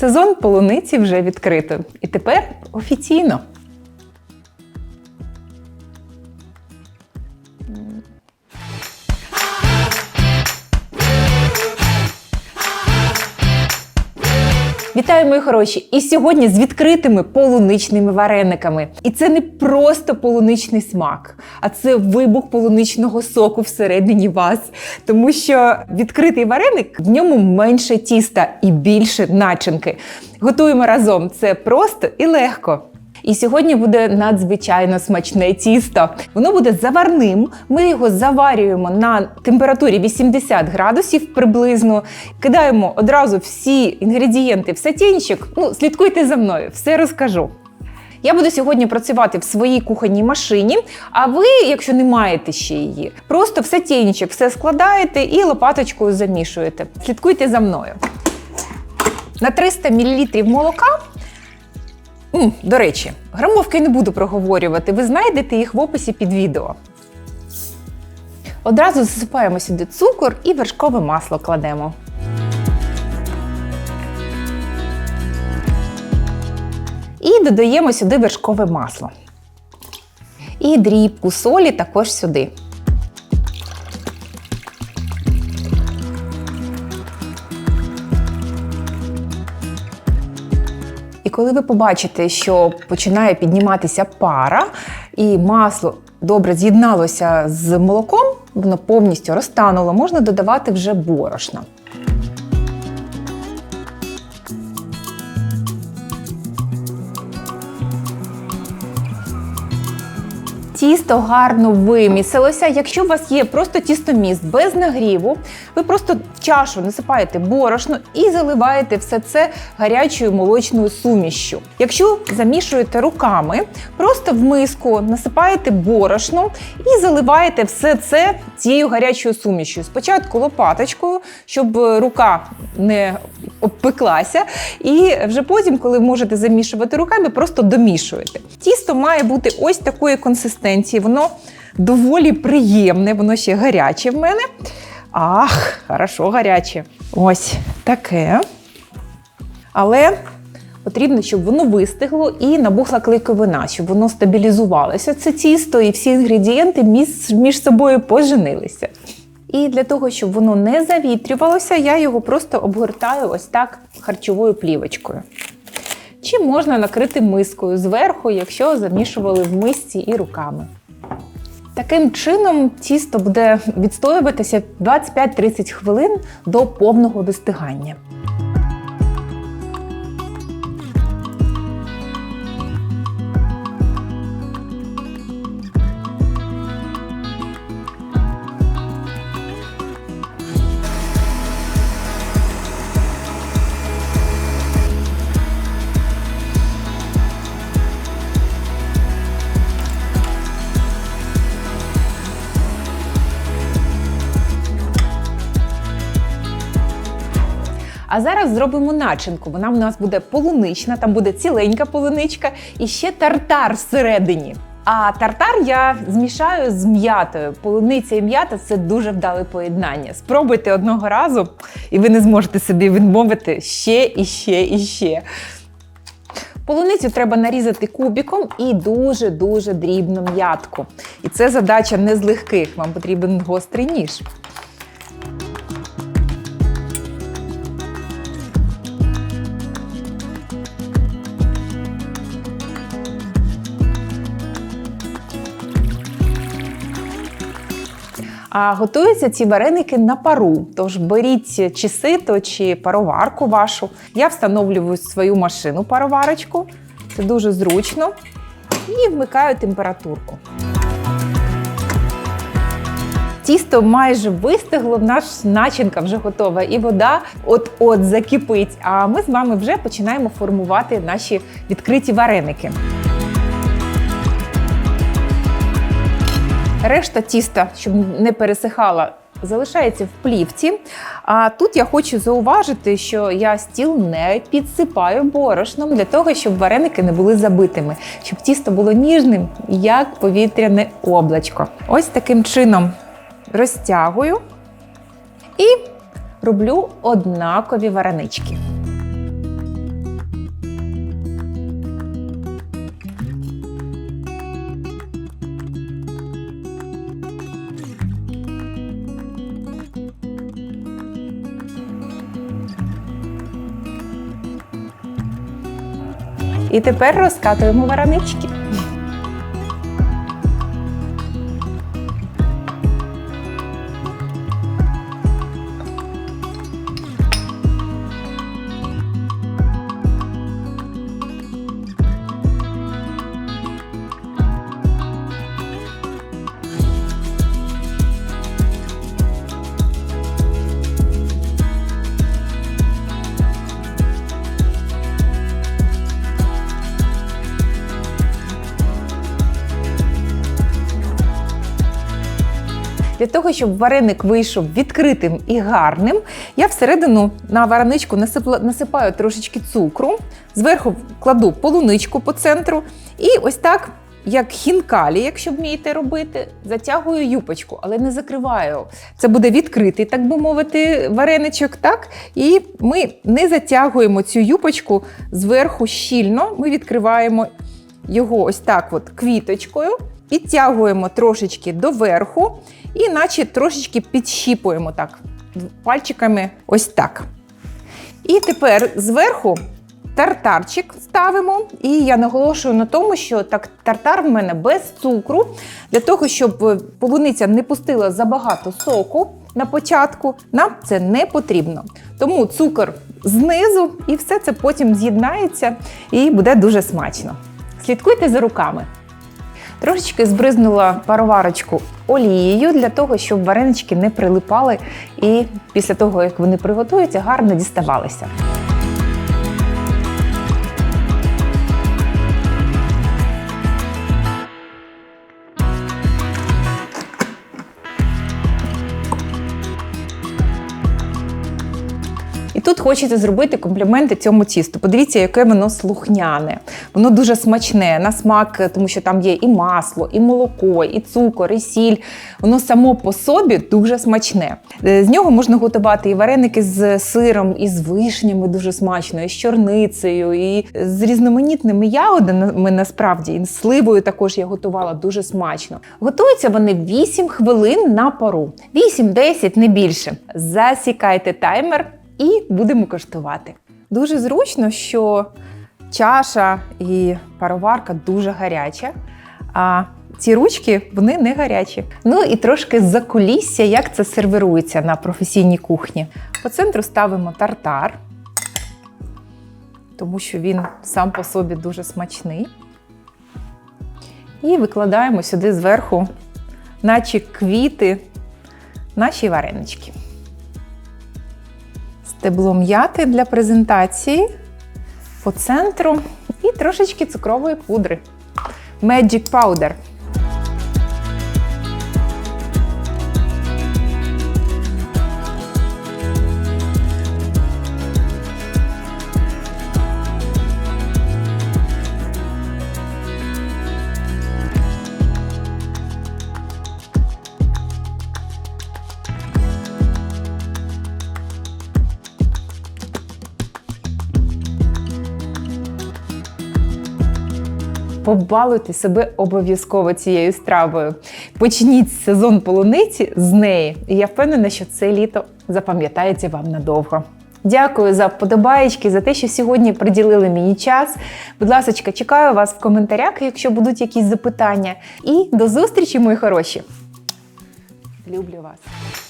Сезон полуниці вже відкрито. І тепер офіційно. Вітаю, мої хороші! І сьогодні з відкритими полуничними варениками. І це не просто полуничний смак, а це вибух полуничного соку всередині вас. Тому що відкритий вареник в ньому менше тіста і більше начинки. Готуємо разом. Це просто і легко. І сьогодні буде надзвичайно смачне тісто. Воно буде заварним. Ми його заварюємо на температурі 80 градусів приблизно. Кидаємо одразу всі інгредієнти в сатінчик. Ну, слідкуйте за мною, все розкажу. Я буду сьогодні працювати в своїй кухонній машині. А ви, якщо не маєте ще її, просто в сатінчик все складаєте і лопаточкою замішуєте. Слідкуйте за мною. На 300 мл молока М, До речі, грамовки не буду проговорювати, ви знайдете їх в описі під відео. Одразу засипаємо сюди цукор і вершкове масло кладемо. І додаємо сюди вершкове масло. І дрібку солі також сюди. І коли ви побачите, що починає підніматися пара, і масло добре з'єдналося з молоком, воно повністю розтануло, можна додавати вже борошно. Тісто гарно вимісилося. Якщо у вас є просто тістоміст без нагріву, ви просто чашу насипаєте борошно і заливаєте все це гарячою молочною сумішшю. Якщо замішуєте руками, просто в миску насипаєте борошно і заливаєте все це цією гарячою сумішю. Спочатку лопаточкою, щоб рука не обпеклася, і вже потім, коли можете замішувати руками, просто домішуєте. Тісто має бути ось такої консистенції, воно доволі приємне, воно ще гаряче в мене. Ах, хорошо гаряче. Ось таке. Але потрібно, щоб воно вистигло і набухла клейковина, щоб воно стабілізувалося. Це тісто і всі інгредієнти між, між собою поженилися. І для того, щоб воно не завітрювалося, я його просто обгортаю ось так харчовою плівочкою. Чи можна накрити мискою зверху, якщо замішували в мисці і руками. Таким чином, тісто буде відстоюватися 25-30 хвилин до повного достигання. А зараз зробимо начинку. Вона в нас буде полунична, там буде ціленька полуничка і ще тартар всередині. А тартар я змішаю з м'ятою. Полуниця і м'ята це дуже вдале поєднання. Спробуйте одного разу, і ви не зможете собі відмовити ще і ще і ще. Полуницю треба нарізати кубіком і дуже-дуже дрібну м'ятку. І це задача не з легких, вам потрібен гострий ніж. А готуються ці вареники на пару. Тож беріть чи сито, чи пароварку вашу. Я встановлюю свою машину пароварочку. Це дуже зручно. І вмикаю температурку. Тісто майже вистигло, наш начинка вже готова, і вода от-от закипить. А ми з вами вже починаємо формувати наші відкриті вареники. Решта тіста, щоб не пересихала, залишається в плівці. А тут я хочу зауважити, що я стіл не підсипаю борошном для того, щоб вареники не були забитими, щоб тісто було ніжним, як повітряне облачко. Ось таким чином розтягую і роблю однакові варенички. І тепер розкатуємо варанички. Для того, щоб вареник вийшов відкритим і гарним, я всередину на вареничку насипаю трошечки цукру, зверху кладу полуничку по центру і ось так. Як хінкалі, якщо вмієте робити, затягую юпочку, але не закриваю. Це буде відкритий, так би мовити, вареничок, так? І ми не затягуємо цю юпочку зверху щільно. Ми відкриваємо його ось так, от квіточкою, підтягуємо трошечки доверху і наче трошечки підщіпуємо так пальчиками ось так. І тепер зверху тартарчик ставимо. І я наголошую на тому, що так тартар в мене без цукру, для того, щоб е, полуниця не пустила забагато соку на початку, нам це не потрібно. Тому цукор знизу, і все це потім з'єднається і буде дуже смачно. Слідкуйте за руками. Трошечки збризнула пароварочку олією для того, щоб варенички не прилипали і після того, як вони приготуються, гарно діставалися. Тут хочеться зробити компліменти цьому тісту. Подивіться, яке воно слухняне. Воно дуже смачне на смак, тому що там є і масло, і молоко, і цукор, і сіль. Воно само по собі дуже смачне. Е, З нього можна готувати і вареники з сиром, і з вишнями дуже смачно, і з чорницею, і з різноманітними ягодами насправді. І з сливою також я готувала дуже смачно. Готуються вони 8 хвилин на пару. 8-10, не більше. Засікайте таймер і будемо коштувати. Дуже зручно, що чаша і пароварка дуже гаряча, а ці ручки вони не гарячі. Ну і трошки закулісся, як це сервірується на професійній кухні. По центру ставимо тартар, тому що він сам по собі дуже смачний. І викладаємо сюди зверху, наче квіти, наші варенички стебло м'яти для презентації по центру і трошечки цукрової пудри. Magic Powder. Побалуйте себе обов'язково цією стравою. Почніть сезон полуниці з неї. І я впевнена, що це літо запам'ятається вам надовго. Дякую за вподобаєчки, за те, що сьогодні приділили мені час. Будь ласка, чекаю вас в коментарях, якщо будуть якісь запитання. І до зустрічі, мої хороші! Люблю вас!